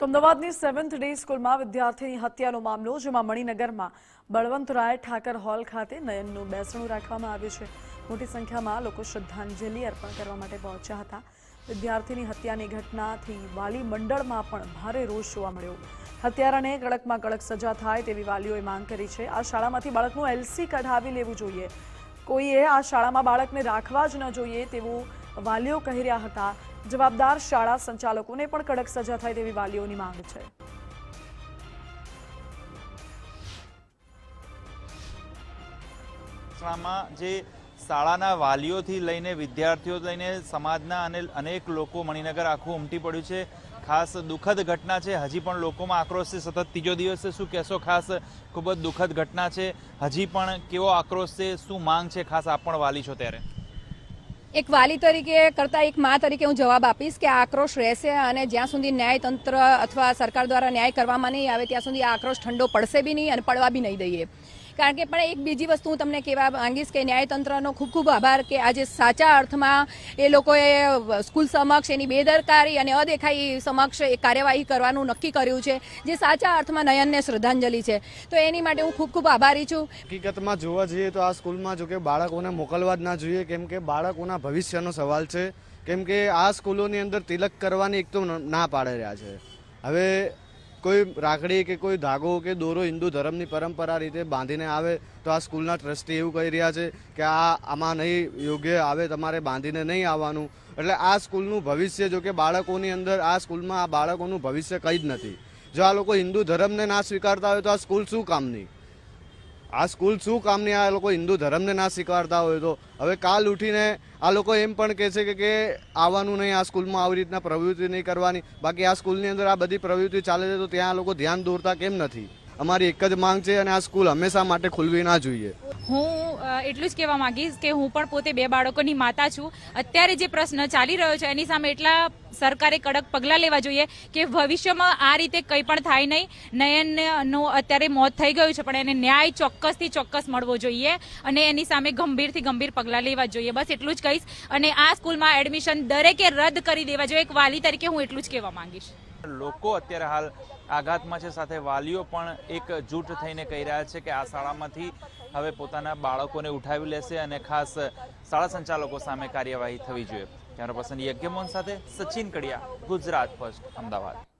તો અમદાવાદની seventh day સ્કૂલમાં વિદ્યાર્થીની હત્યાનો મામલો, જેમાં મણિનગરમાં બળવંતરાય ઠાકર હોલ ખાતે નયનનું બેસણું રાખવામાં આવ્યું છે. મોટી સંખ્યામાં લોકો શ્રદ્ધાંજલિ અર્પણ કરવા માટે પહોંચ્યા હતા. વિદ્યાર્થીની હત્યાની ઘટનાથી વાલી મંડળમાં પણ ભારે રોષ જોવા મળ્યો. હત્યારાને કડકમાં કડક સજા થાય તેવી વાલીઓએ માંગ કરી છે. આ શાળામાંથી બાળકનું એલસી કઢાવી લેવું જોઈએ. કોઈએ આ શાળામાં બાળકને રાખવા જ ન જોઈએ તેવું વાલીઓ કહી રહ્યા હતા. જવાબદાર શાળા સંચાલકોને પણ કડક સજા થાય તેવી વાલીઓની માંગ છે. શાળામાં જે શાળાના વાલીઓથી લઈને વિદ્યાર્થીઓ લઈને સમાજના અને અનેક લોકો મણિનગર આખું ઉમટી પડ્યું છે. ખાસ દુઃખદ ઘટના છે. હજી પણ લોકોમાં આક્રોશ છે. સતત ત્રીજો દિવસ શું કહેશો? ખાસ ખૂબ જ દુઃખદ ઘટના છે. હજી પણ કેવો આક્રોશ છે? શું માંગ છે? ખાસ આપ પણ વાલી છો ત્યારે. એક વાલી તરીકે કરતાં એક મા તરીકે હું જવાબ આપીશ કે આ આક્રોશ રહેશે અને જ્યાં સુધી ન્યાયતંત્ર અથવા સરકાર દ્વારા ન્યાય કરવામાં નહીં આવે, ત્યાં સુધી આ આક્રોશ ઠંડો પડશે બી નહીં અને પડવા બી નહીં દઈએ. કારણ કે પણ એક બીજી વસ્તુ હું તમને કહેવા માંગીશ કે ન્યાયતંત્રનો ખૂબ ખૂબ આભાર કે આજે સાચા અર્થમાં એ લોકોએ સ્કૂલ સમક્ષ એની બેદરકારી અને અદેખાઈ સમક્ષ એ કાર્યવાહી કરવાનું નક્કી કર્યું છે, જે સાચા અર્થમાં નયનને શ્રદ્ધાંજલિ છે. તો એની માટે હું ખૂબ ખૂબ આભારી છું. હકીકતમાં જોવા જઈએ તો આ સ્કૂલમાં જો કે બાળકોને મોકલવા જ ના જોઈએ, કેમ કે બાળકોના ભવિષ્યનો સવાલ છે, કેમ કે આ સ્કૂલોની અંદર તિલક કરવાની એક તો ના પાડે રહ્યા છે. હવે કોઈ રાખડી કે કોઈ ધાગો કે દોરો હિન્દુ ધર્મની પરંપરા રીતે બાંધીને આવે તો આ સ્કૂલના ટ્રસ્ટી એવું કહી રહ્યા છે કે આ આમાં નહીં યોગ્ય આવે, તમારે બાંધીને નહીં આવવાનું. એટલે આ સ્કૂલનું ભવિષ્ય, જો કે બાળકોની અંદર આ સ્કૂલમાં આ બાળકોનું ભવિષ્ય કંઈ જ નથી. જો આ લોકો હિન્દુ ધર્મને ના સ્વીકારતા હોય તો આ સ્કૂલ શું કામની? આ સ્કૂલ શું કામની? આ લોકો હિન્દુ ધર્મને ના શીખવાડતા હોય તો. હવે કાલ ઉઠીને આ લોકો એમ પણ કહે છે કે કે આવવાનું નહીં, આ સ્કૂલમાં આવી રીતના પ્રવૃત્તિ નહીં કરવાની. બાકી આ સ્કૂલની અંદર આ બધી પ્રવૃત્તિ ચાલે છે તો ત્યાં લોકો ધ્યાન દોરતા કેમ નથી? અમારી એક જ માંગ છે અને આ સ્કૂલ હંમેશા માટે ખુલવી ના જોઈએ. હું એટલું જ કહેવા માંગીશ કે હું પણ પોતે બે બાળકોની માતા છું. અત્યારે જે પ્રશ્ન ચાલી રહ્યો છે, એની સામે એટલા સરકારે કડક પગલાં લેવા જોઈએ કે ભવિષ્યમાં આ રીતે કંઈ પણ થાય નહીં. નયનનું અત્યારે મોત થઈ ગયું છે, પણ એને ન્યાય ચોક્કસથી ચોક્કસ મળવો જોઈએ અને એની સામે ગંભીરથી ગંભીર પગલાં લેવા જોઈએ. બસ એટલું જ કહીશ. અને આ સ્કૂલમાં એડમિશન દરેકે રદ કરી દેવા જોઈએ. એક વાલી તરીકે હું એટલું જ કહેવા માંગીશ. લોકો અત્યારે હાલ આઘાતમાં છે, સાથે વાલીઓ પણ એક જૂટ થઈને કહી રહ્યા છે કે આ શાળામાંથી હવે પોતાના બાળકોને ઉઠાવી લેશે અને ખાસ શાળા સંચાલકો સામે કાર્યવાહી થવી જોઈએ. કેમેરા પર્સન યજ્ઞમોહન સાથે સચિન કડિયા, ગુજરાત ફર્સ્ટ, અમદાવાદ.